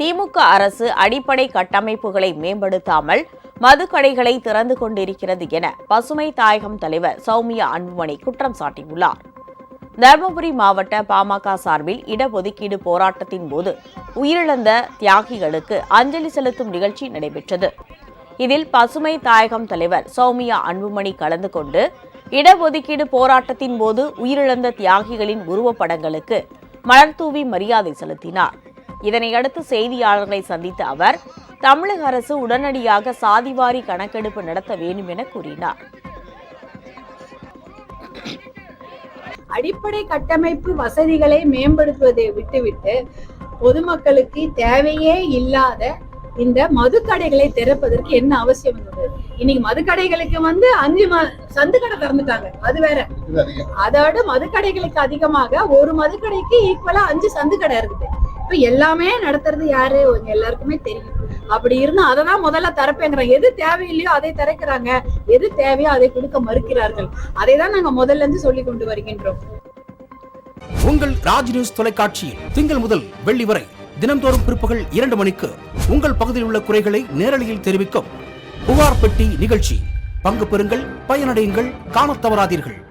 திமுக அரசு அடிப்படை கட்டமைப்புகளை மேம்படுத்தாமல் மதுக்கடைகளை திறந்து கொண்டிருக்கிறது என பசுமை தாயகம் தலைவர் சௌமியா அன்புமணி குற்றம் சாட்டியுள்ளார். தருமபுரி மாவட்ட பாமக சார்பில் இடஒதுக்கீடு போராட்டத்தின் போது உயிரிழந்த தியாகிகளுக்கு அஞ்சலி செலுத்தும் நிகழ்ச்சி நடைபெற்றது. இதில் பசுமை தாயகம் தலைவர் சௌமியா அன்புமணி கலந்து கொண்டு இடஒதுக்கீடு போராட்டத்தின் போது உயிரிழந்த தியாகிகளின் உருவப்படங்களுக்கு மலர்தூவி மரியாதை செலுத்தினார். இதனையடுத்து செய்தியாளர்களை சந்தித்த அவர் தமிழக அரசு உடனடியாக சாதிவாரி கணக்கெடுப்பு நடத்த வேண்டும் என கூறினார். அடிப்படை கட்டமைப்பு வசதிகளை மேம்படுத்துவதை விட்டுவிட்டு பொதுமக்களுக்கு தேவையே இல்லாத இந்த மதுக்கடைகளை திறப்பதற்கு என்ன அவசியம் இருந்தது இன்னைக்கு மதுக்கடைகளுக்கு வந்து அஞ்சு ம- சந்து கடை திறந்துட்டாங்க. அது வேற. அதோட மதுக்கடைகளுக்கு அதிகமாக ஒரு மதுக்கடைக்கு ஈக்குவலா அஞ்சு சந்து கடை இருக்குது. இப்ப எல்லாமே நடத்துறது யாரு? இவங்க எல்லாருக்குமே தெரியும். அப்படி இருந்தா அதை தான் முதல்ல திறப்பேங்கிறாங்க. எது தேவையில்லையோ அதை திறக்கிறாங்க. எது தேவையோ அதை கொடுக்க மறுக்கிறார்கள். அதை தான் நாங்க முதல்ல இருந்து சொல்லி கொண்டு வருகின்றோம். உங்கள் ராஜ் நியூஸ் தொலைக்காட்சியில் திங்கள் முதல் வெள்ளி வரை தினம்தோறும் பிற்பகல் இரண்டு மணிக்கு உங்கள் பகுதியில் உள்ள குறைகளை நேரலையில் தெரிவிக்கும் புகார் பெட்டி நிகழ்ச்சி. பங்கு பெறுங்கள் பயனடையுங்கள் காணத் தவறாதீர்கள்.